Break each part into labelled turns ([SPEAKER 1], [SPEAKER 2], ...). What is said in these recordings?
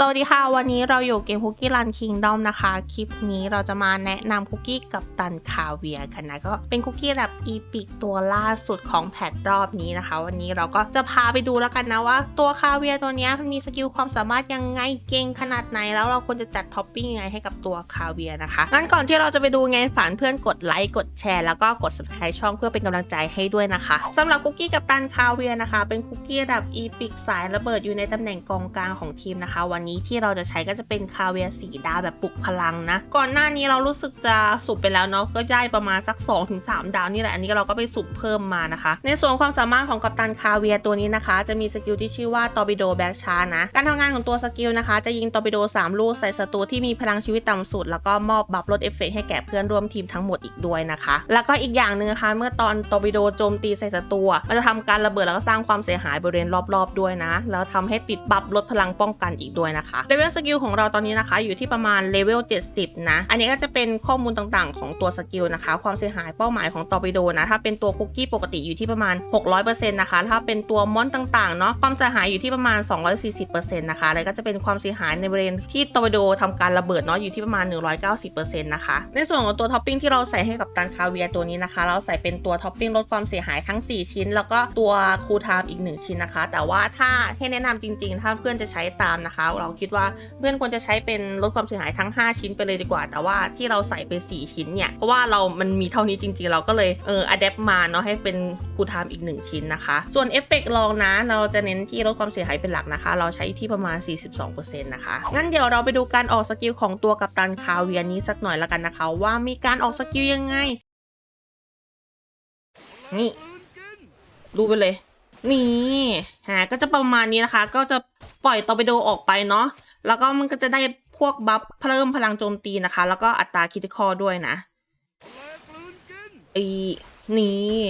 [SPEAKER 1] สวัสดีค่ะ วันนี้เราอยู่เกมคุกกี้รันคิงดอมนะคะ คลิปนี้เราจะมาแนะนำคุกกี้กับตันคาเวียกันนะ ก็เป็นคุกกี้แบบอีพิกตัวล่าสุดของแพทรอบนี้นะคะ วันนี้เราก็จะพาไปดูแล้วกันนะว่า ตัวคาเวียตัวนี้มันมีสกิลความสามารถยังไงเก่งขนาดไหน แล้วเราควรจะจัดท็อปปิ้งยังไงให้กับตัวคาเวียนะคะงั้นก่อนที่เราจะไปดูไงฝากเพื่อนกดไลค์กดแชร์แล้วก็กด subscribe ช่องเพื่อเป็นกำลังใจให้ด้วยนะคะสำหรับคุกกี้กับตันคาเวียนะคะ เป็นคุกกี้แบบอีพิกสายระเบิดอยู่ในตำแหน่งกองกลางของทีมนะคะวันนี้ที่เราจะใช้ก็จะเป็นคาเวียสีดาวแบบปลุกพลังนะ ก่อนหน้านี้เรารู้สึกจะสุบไปแล้วเนาะก็ได้ประมาณสัก 2-3 ดาวนี่แหละ อันนี้เราก็ไปสุบเพิ่มมานะคะ ในส่วนความสามารถของกัปตันคาเวียตัวนี้นะคะ จะมีสกิลที่ชื่อว่าตอร์ปิโดแบ็กชานะ การทำงานของตัวสกิลนะคะ จะยิงตอร์ปิโด 3 ลูกใส่ศัตรูที่มีพลังชีวิตต่ำสุด แล้วก็มอบบัฟลดเอฟเฟกต์ให้แก่เพื่อนร่วมทีมทั้งหมดอีกด้วยนะคะ แล้วก็อีกอย่างหนึ่งนะคะเมื่อตอนตอร์ปิโดโจมตีใส่ศัตรูมันจะทำการระเบิดแล้วก็สร้างความเสียหายบริเวณรอบๆด้วยนะ แล้วทำให้ติดบัฟลดพลังป้องกันอีกด้วยนะคะเลเวลสกิลของเราตอนนี้นะคะ อยู่ที่ประมาณเลเวล70 นะ อันนี้ก็จะเป็นข้อมูลต่างๆ ของตัวสกิลนะคะ ความเสียหายเป้าหมายของตอร์ปิโดนะถ้าเป็นตัวคุกกี้ปกติอยู่ที่ประมาณ 600%นะคะถ้าเป็นตัวมอนต่างๆเนาะความเสียหายอยู่ที่ประมาณ 240%นะคะแล้วก็จะเป็นความเสียหายในบริเวณที่ตอร์ปิโดทำการระเบิดเนาะอยู่ที่ประมาณ 190%นะคะในส่วนของตัวท็อปปิ้งที่เราใส่ให้กับตันคาเวียร์ตัวนี้นะคะ เราใส่เป็นตัวท็อปปิ้งลดความเสียหายทั้ง 4 ชิ้น แล้วก็ตัวคูลไทม์อีก 1 ชิ้นนะคะ แต่ว่าถ้าให้แนะนำจริง ๆ ถ้าเพื่อนจะใช้ตามนะคะเราคิดว่าเพื่อนควรจะใช้เป็นลดความเสียหายทั้ง 5 ชิ้นไปเลยดีกว่า แต่ว่าที่เราใส่ไป 4 ชิ้นเนี่ย เพราะว่าเรามันมีเท่านี้จริงๆ เราก็เลยเอออัดแอปมาเนาะให้เป็นคูลไทม์อีก 1 ชิ้นนะคะ ส่วนเอฟเฟกต์ลองนะ เราจะเน้นที่ลดความเสียหายเป็นหลักนะคะ เราใช้ที่ประมาณ 42%นะคะ งั้นเดี๋ยวเราไปดูการออกสกิลของตัวกัปตันคาเวียนี้สักหน่อยละกันนะคะ ว่ามีการออกสกิลยังไง นี่ ดูไปเลย นี่ฮะก็จะประมาณนี้นะคะ ก็จะ ปล่อยตอร์ปิโดออกไปเนาะแล้วก็มันก็จะได้พวกบัฟเพิ่มพลังโจมตีนะคะ แล้วก็อัตราคิติคอด้วยนะอีนี่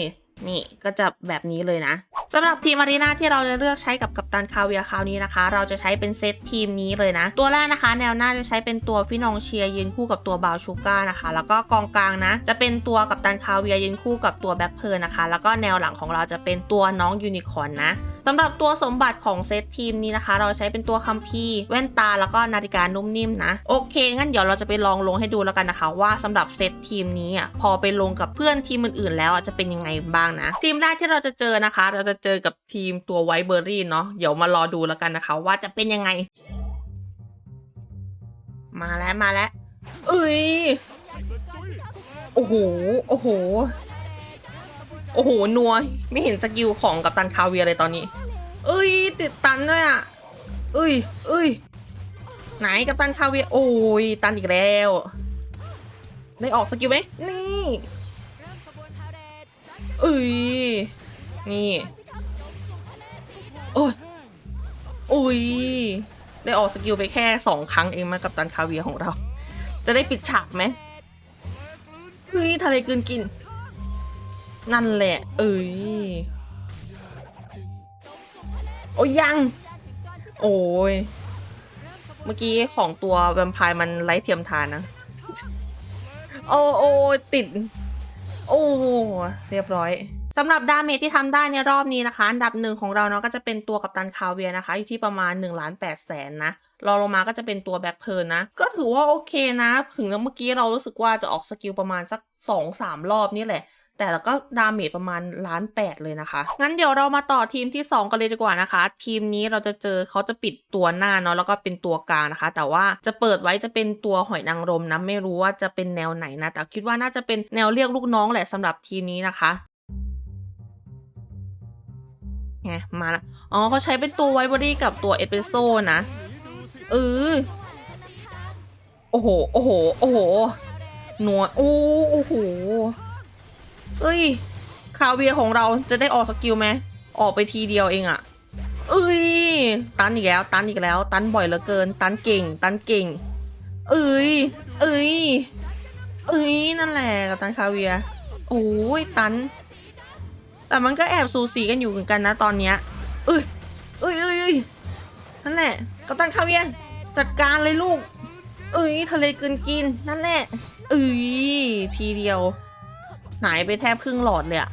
[SPEAKER 1] นี่ก็จะแบบนี้เลยนะสำหรับทีมอารีนาที่เราจะเลือกใช้กับกัปตันคาเวียคราวนี้นะคะ เราจะใช้เป็นเซตทีมนี้เลยนะ ตัวแรกนะคะ แนวหน้าจะใช้เป็นตัวพี่น้องเชียยืนคู่กับตัวบาวชูก้านะคะ แล้วก็กองกลางนะ จะเป็นตัวกัปตันคาเวียยืนคู่กับตัวแบ็คเพิร์นนะคะ แล้วก็แนวหลังของเราจะเป็นตัวน้องยูนิคอร์นนะ สำหรับตัวสมบัติของเซตทีมนี้นะคะ เราใช้เป็นตัวคัมภีร์แว่นตาแล้วก็นาฬิกานุ่มนิ่มนะ โอเค งั้นเดี๋ยวเราจะไปลองลงให้ดูแล้วกันนะคะ ว่าสำหรับเซตทีมนี้อะพอไปลงกับเพื่อนทีมอื่นๆแล้วอะจะเป็นยังไงบ้างนะ ทีมแรกที่เราจะเจอนะคะ เราจะเจอกับทีมตัวไวเบอร์รี่เนาะเดี๋ยวมารอดูแล้วกันนะคะ ว่าจะเป็นยังไง มาแล้วมาแล้วเอ้ยโอ้โหโอ้โห โอ้โหนัวไม่เห็นสกิลของกัปตันคาเวียเลยตอนนี้ เอ้ย ติดตันด้วยอะเอ้ยเอ้ยไหนกัปตันคาเวียโอ้ยตันอีกแล้ว ได้ออกสกิลไหมนี่เอ้ยนี่โอ้ยโอ้ยได้ออกสกิลไปแค่สองครั้งเองมากับตันคาเวียของเรา จะได้ปิดฉากไหมเฮ้ยทะเลกืนกิน นั่นแหละ เอ้ย โอ้ยยัง โอ้ย เมื่อกี้ของตัวแวมไพร์มันไร้เทียมทานนะ โอ้โอ้ติด โอ้เรียบร้อยสำหรับดาเมจที่ทำได้ในรอบนี้นะคะ อันดับหนึ่งของเราเนาะก็จะเป็นตัวกัปตันคาเวียนะคะ อยู่ที่ประมาณ1ล้าน8แสนนะรองลงมาก็จะเป็นตัวแบ็คเพิร์นนะ ก็ถือว่าโอเคนะ ถึงเมื่อกี้เรารู้สึกว่าจะออกสกิลประมาณสัก2-3 รอบนี่แหละ แต่แล้วก็ดาเมจประมาณล้านแปดเลยนะคะ งั้นเดี๋ยวเรามาต่อทีมที่ 2 กันเลยดีกว่านะคะ ทีมนี้เราจะเจอเขาจะปิดตัวหน้าเนาะแล้วก็เป็นตัวกลางนะคะ แต่ว่าจะเปิดไว้จะเป็นตัวหอยนางรมนะไม่รู้ว่าจะเป็นแนวไหนนะแต่คิดว่าน่าจะเป็นแนวเรียกลูกน้องแหละสำหรับทีมนี้นะคะไงมาละอ๋อเขาใช้เป็นตัวไวบอดี้กับตัวเอสเปรสโซ่นะเออโอ้โห โอ้โห โอ้โห หนัวโอ้โอ้โห เอ้ย คาเวียของเราจะได้ออกสกิลไหมออกไปทีเดียวเองอะเอ้ย ตันอีกแล้ว ตันอีกแล้ว ตันบ่อยเหลือเกิน ตันเก่ง ตันเก่ง เอ้ย เอ้ย เอ้ย นั่นแหละกับตันคาเวีย โอ้ย ตัน แต่มันก็แอบสูสีกันอยู่เหมือนกันนะตอนเนี้ย เอ้ย เอ้ยเอ้ยเอ้ยนั่นแหละ กับตันคาเวีย จัดการเลยลูก เอ้ยทะเลเกินกิน นั่นแหละ เอ้ย ทีเดียว หายไปแทบครึ่งหลอดเลยอะ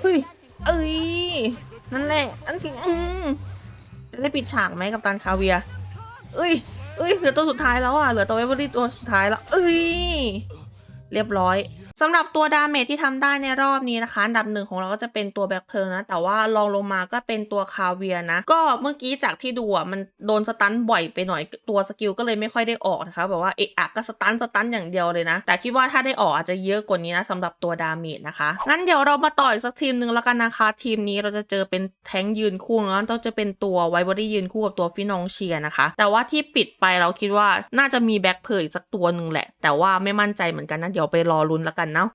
[SPEAKER 1] เฮ้ย เอ้ย นั่นแหละอันอืมจะได้ปิดฉากไหมกับตันคาเวีย เอ้ย เอ้ย เหลือตัวสุดท้ายแล้วอะ เหลือตัวเวเบอรี่ตัวสุดท้ายแล้ว เอ้ย เรียบร้อยสำหรับตัวดาเมจที่ทำได้ในรอบนี้นะคะอันดับหนึ่งของเราก็จะเป็นตัวแบ็คเพิร์นะ แต่ว่าลองลงมาก็เป็นตัวคาเวียนะ ก็เมื่อกี้จากที่ดูอะมันโดนสตันบ่อยไปหน่อยตัวสกิลก็เลยไม่ค่อยได้ออกนะคะแบบว่าเอะอะก็สตันสตันอย่างเดียวเลยนะ แต่คิดว่าถ้าได้ออกอาจจะเยอะกว่านี้นะสำหรับตัวดาเมจนะคะ งั้นเดี๋ยวเรามาต่ออีกสักทีมหนึ่งแล้วกันนะคะทีมนี้เราจะเจอเป็นแท้งยืนคู่แล้วต้องจะเป็นตัวไวบอดี้ยืนคู่กับตัวฟินองเชียนะคะ แต่ว่าที่ปิดไปเราคิดว่าน่าจะมีแบ็คเพิร์อีกสักตัวหนึ่งแหละ แต่ว่าไม่มั่นใจเหมือนกันนะเดี๋ยวไปรอลุ้นแล้วกันเนาะ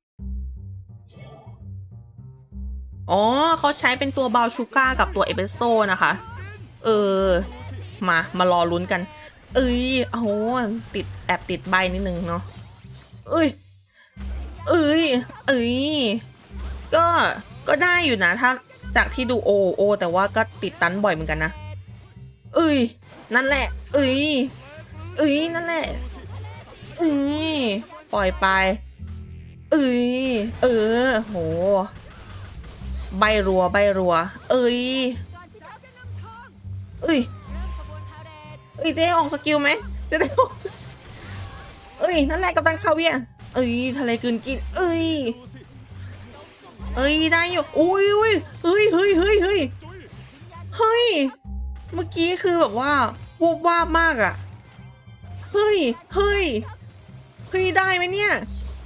[SPEAKER 1] อ๋อเขาใช้เป็นตัวบาวชูก้ากับตัวเอเปโซ่นะคะ เออ มา มารอลุ้นกัน เอ้ยโอ้โหติดแอบติดใบนิดนึงเนาะเอ้ย เอ้ย เอ้ย ก็ ก็ได้อยู่นะ ถ้าจากที่ดูโอโอ แต่ว่าก็ติดตันบ่อยเหมือนกันนะ เอ้ย นั่นแหละ เอ้ย เอ้ย นั่นแหละเอ้ย ปล่อยไป เอ้ยเออ โห ใบรัวใบรัว เอ้ยเอ้ยเอ้ยจะได้ออกสกิลไหมจะได้ออกเอ้ยนั่นแหละกัปตันคาเวียเอ้ยทะเลกลืนกิน เอ้ยเอ้ยได้อยู่อุ้ยอุ้ยเฮ้ยเฮ้ยเฮ้ยเฮ้ยเฮ้ยเมื่อกี้คือแบบว่าวูบวาบมากอะเฮ้ยเฮ้ยเฮ้ยได้ไหมเนี่ย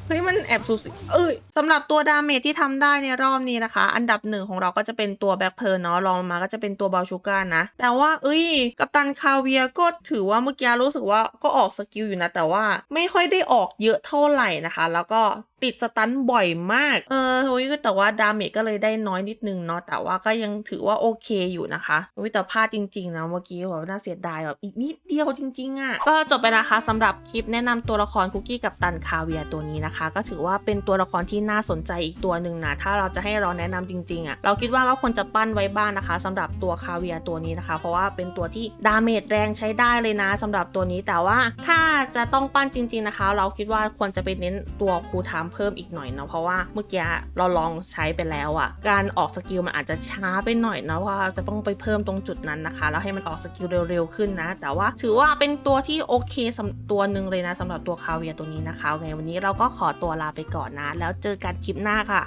[SPEAKER 1] เฮ้ยมันแอบสูสีเอ้ยสำหรับตัวดาเมจที่ทำได้ในรอบนี้นะคะ อันดับหนึ่งของเราก็จะเป็นตัวแบ็คเพิร์เนาะรองลงมาก็จะเป็นตัวบาชูก้านะ แต่ว่าเอ้ยกัปตันคาเวียก็ถือว่าเมื่อกี้รู้สึกว่าก็ออกสกิลอยู่นะ แต่ว่าไม่ค่อยได้ออกเยอะเท่าไหร่นะคะ แล้วก็ ติดสตันบ่อยมาก เออเฮ้ยแต่ว่าดาเมจก็เลยได้น้อยนิดนึงเนาะ แต่ว่าก็ยังถือว่าโอเคอยู่นะคะเฮ้ยแต่พลาดจริงๆนะเมื่อกี้แบบน่าเสียดายแบบอีกนิดเดียวจริงๆอะ่ะ ก็จบไปนะคะสำหรับคลิปแนะนำตัวละครคุกกี้กับตันคาเวียตัวนี้นะคะ ก็ถือว่าเป็นตัวละครที่น่าสนใจอีกตัวหนึ่งนะ ถ้าเราจะให้เราแนะนำจริงๆอะ่ะ เราคิดว่าก็ควรจะปั้นไว้บ้างนะคะสำหรับตัวคาเวียตัวนี้นะคะ เพราะว่าเป็นตัวที่ดาเมจแรงใช้ได้เลยนะสำหรับตัวนี้ แต่ว่าถ้าจะต้องปั้นจริง ๆนะคะ เราคิดว่าควรจะไปเน้นตัวคูลไทม์เพิ่มอีกหน่อยเนาะเพราะว่าเมื่อกี้เราลองใช้ไปแล้วอะ่ะ การออกสกิลมันอาจจะช้าไปหน่อยเนาะว่าจะต้องไปเพิ่มตรงจุดนั้นนะคะ แล้วให้มันออกสกิลเร็วๆขึ้นนะ แต่ว่าถือว่าเป็นตัวที่โอเคสำตัวหนึ่งเลยนะสำหรับตัวคาเวียตัวนี้นะคะไงวันนี้เราก็ขอตัวลาไปก่อนนะ แล้วเจอกันคลิปหน้าค่ะ